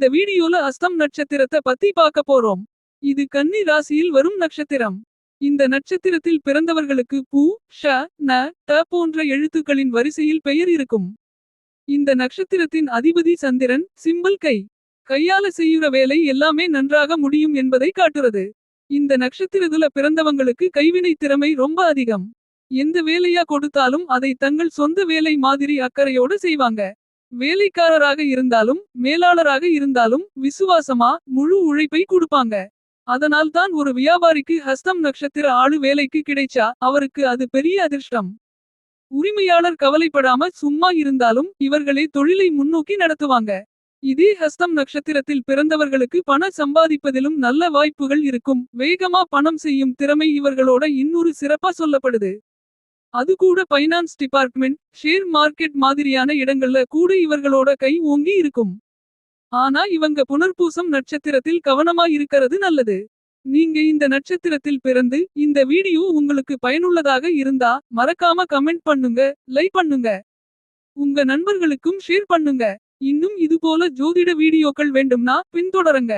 இந்த வீடியோல அஸ்தம் நட்சத்திரத்தை பத்தி பார்க்க போறோம். இது கன்னி ராசியில் வரும் நட்சத்திரம். இந்த நட்சத்திரத்தில் பிறந்தவர்களுக்கு பூ ஷ ந ட போன்ற எழுத்துக்களின் வரிசையில் பெயர் இருக்கும். இந்த நட்சத்திரத்தின் அதிபதி சந்திரன் சிம்பிள் கை. கையால செய்யுற வேலை எல்லாமே நன்றாக முடியும் என்பதை காட்டுறது. இந்த நட்சத்திரத்துல பிறந்தவங்களுக்கு கைவினை திறமை ரொம்ப அதிகம். எந்த வேலையா கொடுத்தாலும் அதை தங்கள் சொந்த வேலை மாதிரி அக்கறையோட செய்வாங்க. வேலைக்காரராக இருந்தாலும் மேலாளராக இருந்தாலும் விசுவாசமா முழு உழைப்பை கொடுப்பாங்க. அதனால் தான் ஒரு வியாபாரிக்கு ஹஸ்தம் நட்சத்திர ஆளு வேலைக்கு கிடைச்சா அவருக்கு அது பெரிய அதிர்ஷ்டம். உரிமையாளர் கவலைப்படாம சும்மா இருந்தாலும் இவர்களே தொழிலை முன்னோக்கி நடத்துவாங்க. இதே ஹஸ்தம் நட்சத்திரத்தில் பிறந்தவர்களுக்கு பண சம்பாதிப்பதிலும் நல்ல வாய்ப்புகள் இருக்கும். வேகமா பணம் செய்யும் திறமை இவர்களோட இன்னொரு சிறப்பா சொல்லப்படுது. அது கூட பைனான்ஸ் டிபார்ட்மெண்ட் ஷேர் மார்க்கெட் மாதிரியான இடங்கள்ல கூட இவர்களோட கை ஓங்கி இருக்கும். ஆனா இவங்க புனர்பூசம் நட்சத்திரத்தில் கவனமா இருக்கிறது நல்லது. நீங்க இந்த நட்சத்திரத்தில் பிறந்து இந்த வீடியோ உங்களுக்கு பயனுள்ளதாக இருந்தா மறக்காம கமெண்ட் பண்ணுங்க லைக் பண்ணுங்க. உங்க நண்பர்களுக்கும் ஷேர் பண்ணுங்க. இன்னும் இது போல ஜோதிட வீடியோக்கள் வேண்டும்னா பின்தொடருங்க.